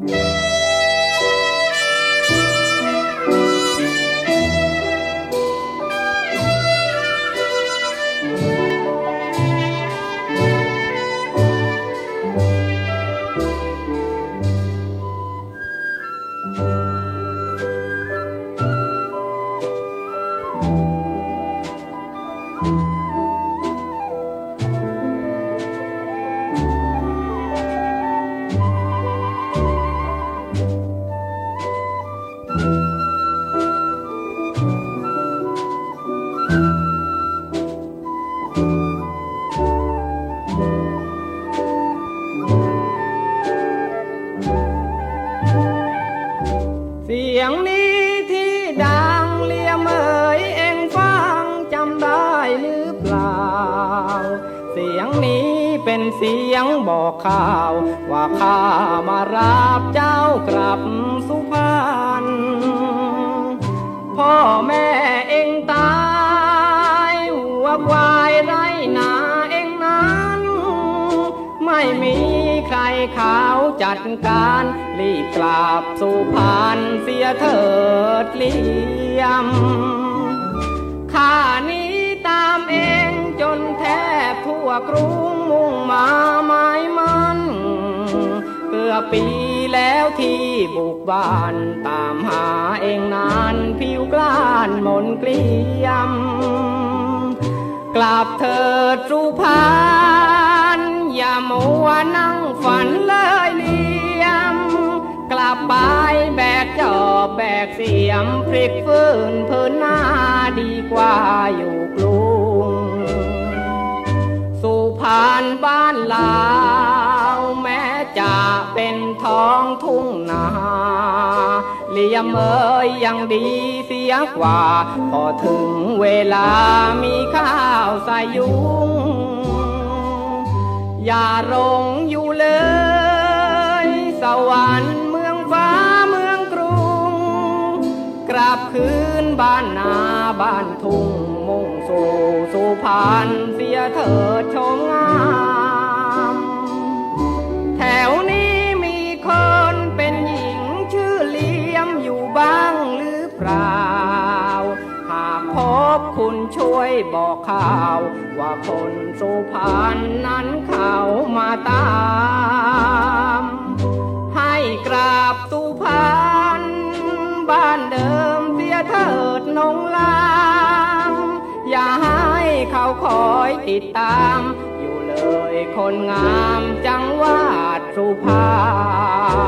เสียงนี้ที่ดังเลียมเอ่ยเอ็งฟังจำได้หรือเปล่า เสียงนี้เป็นเสียงบอกข่าว ว่าข้ามารับเจ้ากลับสุพรรณพ่อแม่เอ็งตายหัวควายไรนาเอ็งนั้น ไม่มี ใครเขาจัดการ รีบกลับสู่พานเสียเถิดเลี่ยมข้านี้ตามเองจนแทบทั่วกรุงมุ่งมาไมา้มันเกือบปีแล้วที่บุกบ้านตามหาเองนานผิวกล้านมนเกลียม กลับเถิดสุพรรณอย่ามัวนั่ง มพริกฟื้นเพื้นหน้าดีกว่าอยู่กรุงสุพรรณบ้านลาวแม้จะเป็นท้องทุ่งนาเลียมเอ้ยยังดีเสียกว่า พอถึงเวลามีข้าวใส่ยุง อย่าหลงอยู่เลย บ้านนาบ้านทุ่งมุ่งสู่สุพรรณเสียเถิดชมงาม แถวนี้มีคนเป็นหญิงชื่อเลี้ยมอยู่บ้างหรือเปล่า หากพบคุณช่วยบอกข่าว ว่าคนสุพรรณนั้นเขามาตาม เขาคอยติดตาม อยู่เลยคนงามจังวาดสุพา